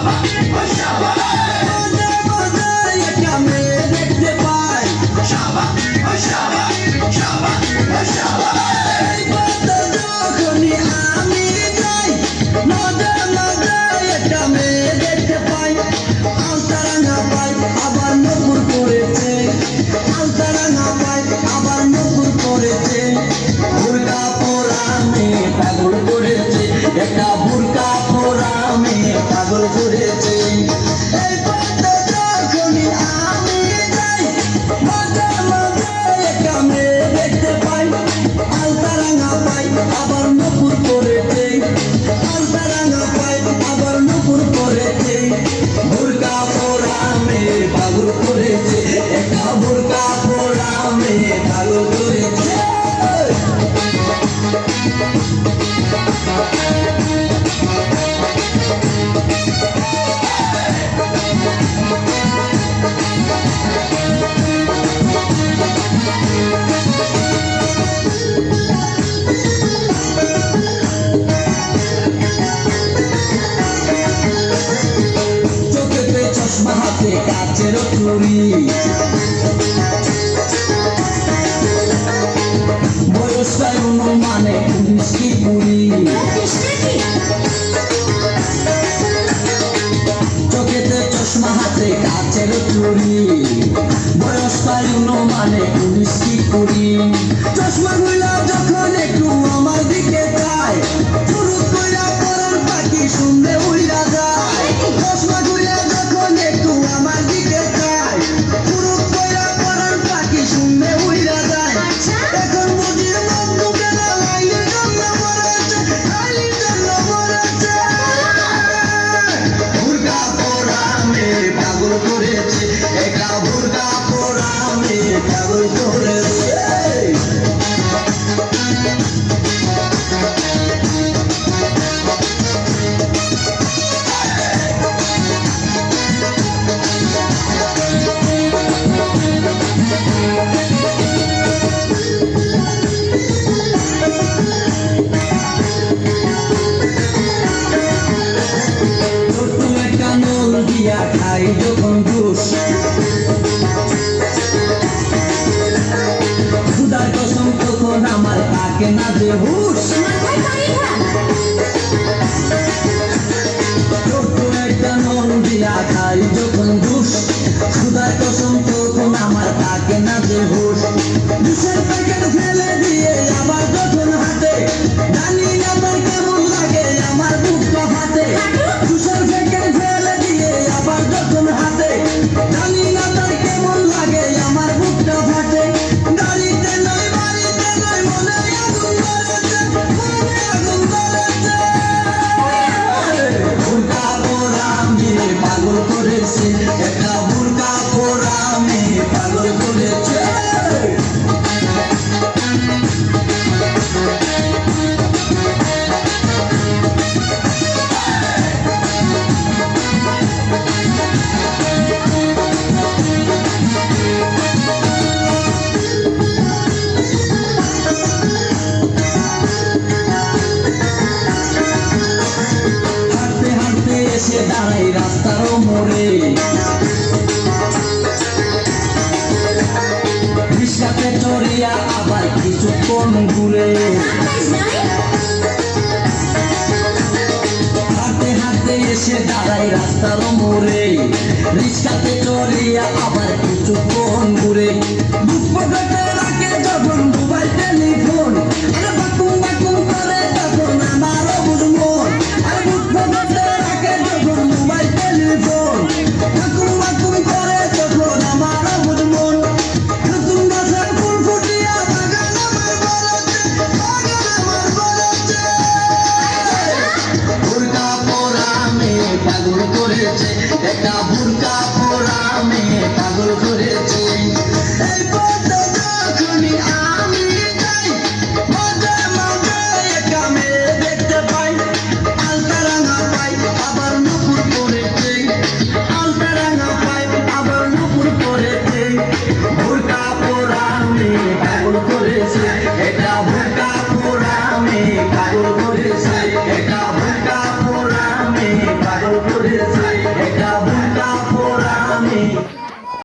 Shabbat, Shabbat. পাগল করেছে কাপড় কাপড় আমি পাগল করেছে। Thank হাতে কাচের ফুরি মানে মিষ্টি পুরি। চোখেতে চশমা, হাতে কাচের ফুরি বয়সটাই মানে মিষ্টি পুরি। চশমা যখন একটু যখন পুকুরে হাতে হাতে এসে দাঁড়াই রাস্তার মোড়ে। রিক্সাতে চলিয়া আবার কিছু কোন ঘুরে। দুঃখ Happy